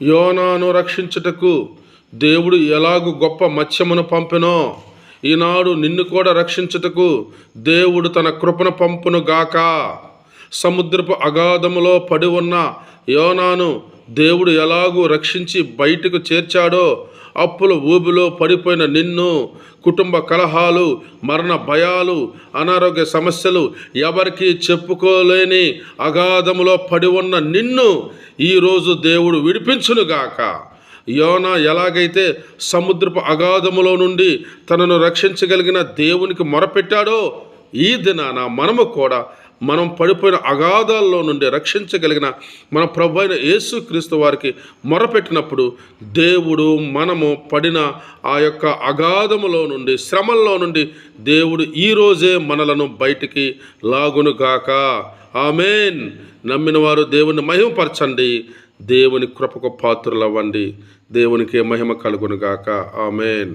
యోనాను రక్షించుటకు దేవుడు ఎలాగు గొప్ప మత్స్యమును పంపెనో ఈనాడు నిన్ను కూడా రక్షించుటకు దేవుడు తన కృపను పంపును గాక. సముద్రపు అగాధములో పడి ఉన్న యోనాను దేవుడు ఎలాగూ రక్షించి బయటకు చేర్చాడో అప్పుల ఊబిలో పడిపోయిన నిన్ను కుటుంబ కలహాలు మరణ భయాలు అనారోగ్య సమస్యలు ఎవరికి చెప్పుకోలేని అగాధములో పడి ఉన్న నిన్ను ఈరోజు దేవుడు విడిపించునుగాక. యోన ఎలాగైతే సముద్రపు అగాధములో నుండి తనను రక్షించగలిగిన దేవునికి మొరపెట్టాడో ఈ దినాన మనము కూడా మనం పడిపోయిన అగాధాల్లో నుండి రక్షించగలిగిన మన ప్రభు అయిన యేసుక్రీస్తు వారికి మొరపెట్టినప్పుడు దేవుడు మనము పడిన ఆ యొక్క అగాధములో నుండి శ్రమల్లో నుండి దేవుడు ఈరోజే మనలను బయటికి లాగునుగాక ఆమెన్. నమ్మిన వారు దేవుని మహిమపరచండి. దేవుని కృపకు పాత్రలవ్వండి. దేవునికి మహిమ కలుగునుగాక ఆమెన్.